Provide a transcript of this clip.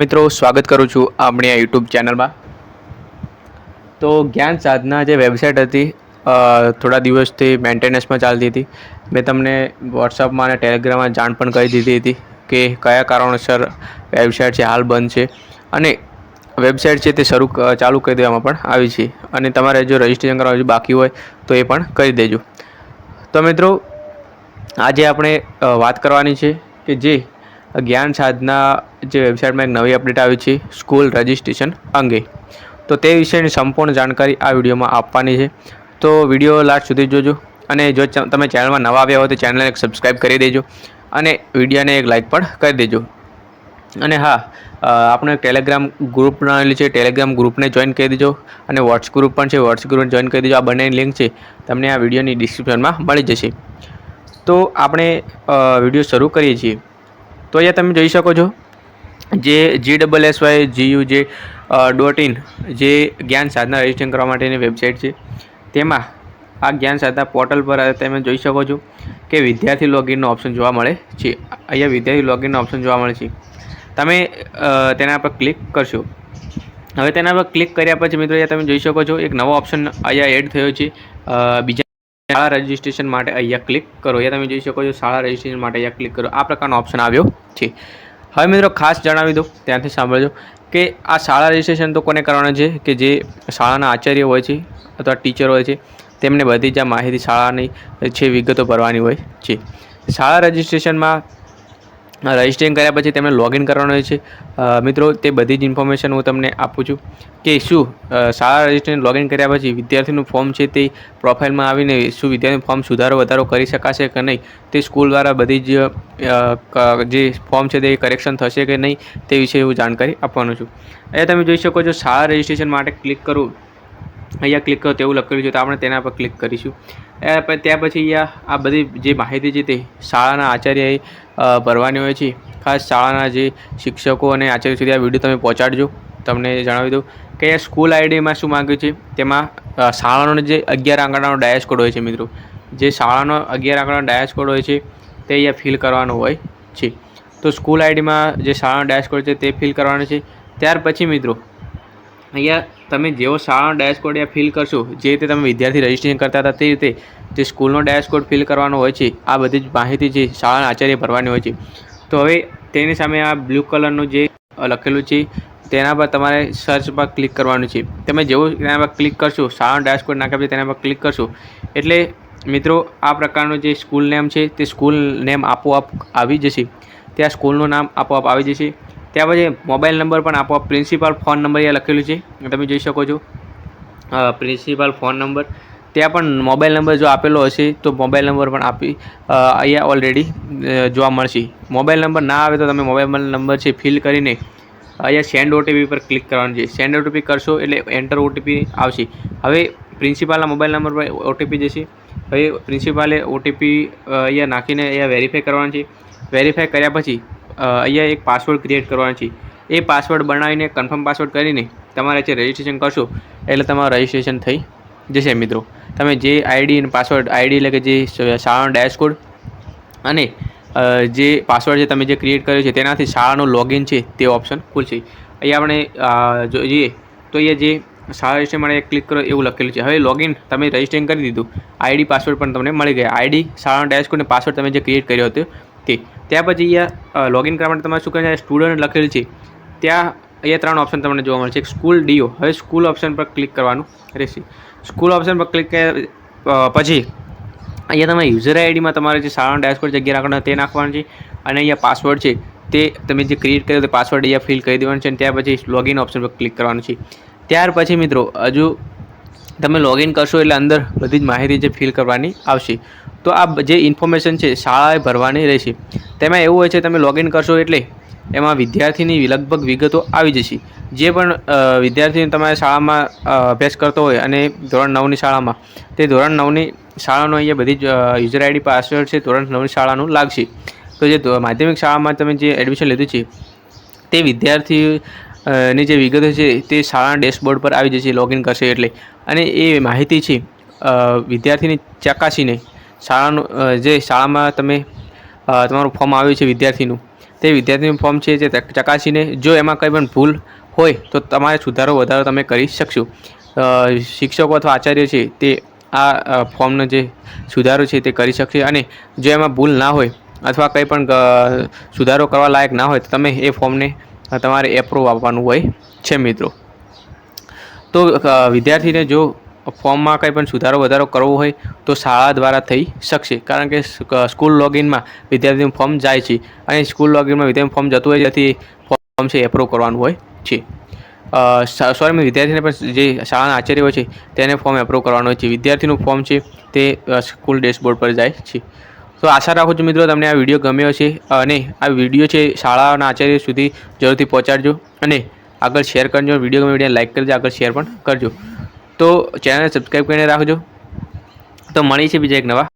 મિત્રો, સ્વાગત કરું છું આપણી આ યુટ્યુબ ચેનલમાં. તો જ્ઞાન સાધના જે વેબસાઇટ હતી થોડા દિવસથી મેન્ટેનન્સમાં ચાલતી હતી. મેં તમને વોટ્સઅપમાં અને ટેલિગ્રામમાં જાણ પણ કરી દીધી હતી કે કયા કારણોસર વેબસાઇટ છે, હાલ બંધ છે. અને વેબસાઇટ છે તે શરૂ ચાલુ કરી દેવામાં પણ આવી છે. અને તમારે જો રજિસ્ટ્રેશન કરવા હજુ બાકી હોય, તો એ પણ કરી દેજો. તો મિત્રો, આજે આપણે વાત કરવાની છે કે જે જ્ઞાન સાધના જે વેબસાઇટમાં એક નવી અપડેટ આવી છે સ્કૂલ રજિસ્ટ્રેશન અંગે. તો તે વિશેની સંપૂર્ણ જાણકારી આ વિડીયોમાં આપવાની છે. તો વીડિયો લાસ્ટ સુધી જોજો અને જો તમે ચેનલમાં નવા આવ્યા હોય તો ચેનલને એક સબસ્ક્રાઈબ કરી દેજો અને વિડીયોને એક લાઈક પણ કરી દેજો. અને હા આપણે ટેલિગ્રામ ગ્રુપ બનાવેલી છે ટેલિગ્રામ ગ્રુપને જોઈન કરી દેજો અને વોટ્સ ગ્રુપ પણ છે વોટ્સ ગ્રુપને જોઈન કરી દેજો. આ બંનેની લિંક છે, તમને આ વિડીયોની ડિસ્ક્રિપ્શનમાં મળી જશે. તો આપણે વીડિયો શરૂ કરીએ છીએ. તો અહીંયા તમે જોઈ શકો છો જે G double S Y G U J dot in જે જ્ઞાન સાધના રજિસ્ટ્રેશન કરવા માટેની વેબસાઇટ છે. તેમાં આ જ્ઞાન સાધના પોર્ટલ પર તમે જોઈ શકો છો કે વિદ્યાર્થી લોગિનનો ઓપ્શન જોવા મળે છે. અહીંયા વિદ્યાર્થી લોગિનનો ઓપ્શન જોવા મળે છે. તમે તેના પર ક્લિક કરશો. હવે તેના પર ક્લિક કર્યા પછી મિત્રો અહીંયા તમે જોઈ શકો છો એક નવો ઓપ્શન અહીંયા એડ થયો છે. બીજા શાળા રજિસ્ટ્રેશન માટે અહીંયા ક્લિક કરો. અહીંયા તમે જોઈ શકો છો શાળા રજિસ્ટ્રેશન માટે અહીંયા ક્લિક કરો. આ પ્રકારનો ઓપ્શન આવ્યો છે. હવે મિત્રો ખાસ જણાવી દઉં, ત્યાંથી સાંભળજો કે આ શાળા રજિસ્ટ્રેશન તો કોને કરવાનું છે? કે જે શાળાના આચાર્ય હોય છે અથવા ટીચર હોય છે, તેમને બધી જ આ માહિતી શાળાની છે વિગતો ભરવાની હોય છે. શાળા રજિસ્ટ્રેશનમાં રજિસ્ટ્રેશન કર્યા પછી તેમને લોગિન કરવાનું હોય છે. મિત્રો, તે બધી જ ઇન્ફોર્મેશન હું તમને આપું છું કે શું શાળા રજિસ્ટ્રેશન લોગિન કર્યા પછી વિદ્યાર્થીનું ફોર્મ છે તે પ્રોફાઇલમાં આવીને શું વિદ્યાર્થીનું ફોર્મ સુધારો વધારો કરી શકાશે કે નહીં? તે સ્કૂલ દ્વારા બધી જ જે ફોર્મ છે તે કરેક્શન થશે કે નહીં તે વિશે હું જાણકારી આપવાનું છું. અહીંયા તમે જોઈ શકો છો, શાળા રજિસ્ટ્રેશન માટે ક્લિક કરું. અહીંયા ક્લિક કરો તેવું લખેલું છે તો આપણે તેના પર ક્લિક કરીશું. ત્યાં પછી અહીંયા આ બધી જે માહિતી છે તે શાળાના આચાર્યએ ભરવાની હોય છે. ખાસ શાળાના જે શિક્ષકો અને આચાર્ય સુધી આ વીડિયો તમે પહોંચાડજો. તમને જણાવી દઉં કે અહીંયા સ્કૂલ આઈડીમાં શું માગ્યું છે? તેમાં શાળાનો જે અગિયાર આંકડાનો ડાયસ કોડ હોય છે મિત્રો. જે શાળાનો અગિયાર આંકડાનો ડાયસ કોડ હોય છે, તે અહીંયા ફિલ કરવાનો હોય છે. તો સ્કૂલ આઈડીમાં જે શાળાનો ડાયસ કોડ છે તે ફિલ કરવાનો છે. ત્યાર પછી મિત્રો, અહીંયા તમે જેવો શાળાનો ડેશબોર્ડ યા ફિલ કરશો, જે રીતે તમે વિદ્યાર્થી રજિસ્ટ્રેશન કરતા હતા તે રીતે જે સ્કૂલનો ડેશબોર્ડ ફિલ કરવાનો હોય છે, આ બધી જ માહિતી જે શાળાના આચાર્ય ભરવાની હોય છે. તો હવે તેની સામે આ બ્લુ કલરનું જે લખેલું છે, તેના પર તમારે સર્ચ પર ક્લિક કરવાનું છે. તમે જેવું તેના પર ક્લિક કરશો, શાળાનો ડેશબોર્ડ નાખ્યા પછી તેના પર ક્લિક કરશો. એટલે મિત્રો, આ પ્રકારનું જે સ્કૂલ નેમ છે, તે સ્કૂલ નેમ આપોઆપ આવી જશે. ત્યાં સ્કૂલનું નામ આપોઆપ આવી જશે. ત્યાં પછી મોબાઈલ નંબર પણ આપો. પ્રિન્સિપાલ ફોન નંબર અહીંયા લખેલું છે. તમે જોઈ શકો છો. Principal phone number. ત્યાં પણ મોબાઈલ નંબર જો આપેલો હશે, તો મોબાઈલ નંબર પણ આપી અહીંયા ઓલરેડી જોવા મળશે. મોબાઈલ નંબર ના આવે તો તમે મોબાઈલ નંબર છે ફિલ કરીને અહીંયા સેન્ડ ઓટીપી પર ક્લિક કરવાનું છે. સેન્ડ ઓટીપી કરશો એટલે એન્ટર ઓટીપી આવશે. હવે પ્રિન્સિપાલના મોબાઈલ નંબર પર ઓટીપી જશે. હવે પ્રિન્સિપાલે ઓટીપી અહીંયા નાખીને અહીંયા વેરીફાઈ કરવાનું છે. વેરીફાઈ કર્યા પછી અહીંયા એક પાસવર્ડ ક્રિએટ કરવાનો છે. એ પાસવર્ડ બનાવીને કન્ફર્મ પાસવર્ડ કરીને તમારે જે રજિસ્ટ્રેશન કરશો, એટલે તમારું રજિસ્ટ્રેશન થઈ જશે મિત્રો. તમે જે આઈડી અને પાસવર્ડ આઈડી એટલે કે જે શાળાનો ડેશકોડ અને જે પાસવર્ડ છે તમે જે ક્રિએટ કર્યો છે, તેનાથી શાળાનું લોગિન છે, તે ઓપ્શન ખુલશે. અહીંયા આપણે જોઈએ, તો અહીંયા જે શાળા રજિસ્ટ્રેશન માટે ક્લિક કરો, એવું લખેલું છે. હવે લોગિન તમે રજિસ્ટ્રેશન કરી દીધું. આઈડી પાસવર્ડ પણ તમને મળી ગયા. આઈડી શાળાનો ડેશકોડ અને પાસવર્ડ તમે જે ક્રિએટ કર્યો હતો તે ત્યાર પછી અહીંયા લોગિન કરવા માટે તમારે શું કરવાનું સ્ટુડન્ટ લખેલું છે. ત્યાં અહીંયા ત્રણ ઓપ્શન તમને જોવા મળશે. એક સ્કૂલ ડીઓ હવે સ્કૂલ ઓપ્શન પર ક્લિક કરવાનું રહેશે. સ્કૂલ ઓપ્શન પર ક્લિક પછી અહીંયા તમે યુઝર આઈડીમાં તમારે જે શાળાનો ડેશબોર્ડ જગ્યા રાખવાનો તે નાખવાનું છે. અને અહીંયા પાસવર્ડ છે તે તમે જે ક્રિએટ કર્યો તે પાસવર્ડ અહીંયા ફિલ કરી દેવાનો છે અને ત્યાર પછી લોગિન ઓપ્શન પર ક્લિક કરવાનું છે. ત્યાર પછી મિત્રો, હજુ તમે લોગિન કરશો એટલે અંદર બધી જ માહિતી જે ફિલ કરવાની આવશે. તો આ જે ઇન્ફોર્મેશન છે, શાળાએ ભરવાની રહેશે. તેમાં એવું હોય છે, તમે લોગિન કરશો એટલે એમાં વિદ્યાર્થીની લગભગ વિગતો આવી જશે. જે પણ વિદ્યાર્થીને તમારે શાળામાં અભ્યાસ કરતો હોય અને ધોરણ નવની શાળામાં, તે ધોરણ નવની શાળાનો અહીંયા બધી જ યુઝર આઈડી પાસવર્ડ છે, ધોરણ નવની શાળાનું લાગશે. તો જે માધ્યમિક શાળામાં તમે જે એડમિશન લીધું છે, તે વિદ્યાર્થી ની જે વિગતો છે, તે શાળાના ડેશબોર્ડ પર આવી જશે લોગિન કરશે એટલે. અને એ માહિતી છે વિદ્યાર્થીની ચકાસીને શાળાનું જે શાળામાં તમે તમારું ફોર્મ આવ્યું છે વિદ્યાર્થીનું, તે વિદ્યાર્થીનું ફોર્મ છે જે ચકાસીને જો એમાં કંઈ પણ ભૂલ હોય તો તમારે સુધારો વધારો તમે કરી શકશો. શિક્ષકો અથવા આચાર્ય છે તે આ ફોર્મનો જે સુધારો છે તે કરી શકશે અને જો એમાં ભૂલ ના હોય અથવા કંઈ પણ સુધારો કરવા લાયક ના હોય તો તમે એ ફોર્મને તમારે એપ્રુવ આપવાનું હોય છે મિત્રો. તો વિદ્યાર્થીને જો ફોર્મમાં કંઈ પણ સુધારો વધારો કરવો હોય તો શાળા દ્વારા થઈ શકશે. કારણ કે સ્કૂલ લોગિનમાં વિદ્યાર્થીનું ફોર્મ જાય છે અને સ્કૂલ લોગિનમાં વિદ્યાર્થી ફોર્મ જતું હોય જેથી ફોર્મ છે એપ્રુવ કરવાનું હોય છે. સોરી વિદ્યાર્થીને પણ જે શાળાના આચાર્ય હોય છે તેને ફોર્મ એપ્રુવ કરવાનું હોય છે. વિદ્યાર્થીનું ફોર્મ છે તે સ્કૂલ ડેશબોર્ડ પર જાય છે. તો આશા રાખું છું મિત્રો તમને આ વીડિયો ગમ્યો છે અને આ વીડિયો છે શાળાના આચાર્ય સુધી જરૂરથી પહોંચાડજો અને આગળ શેર કરજો. વીડિયો ગમે વીડિયો લાઇક કરજો, આગળ શેર પણ કરજો. તો ચેનલને સબસ્ક્રાઈબ કરીને રાખજો. તો મળી છે બીજા એક નવા.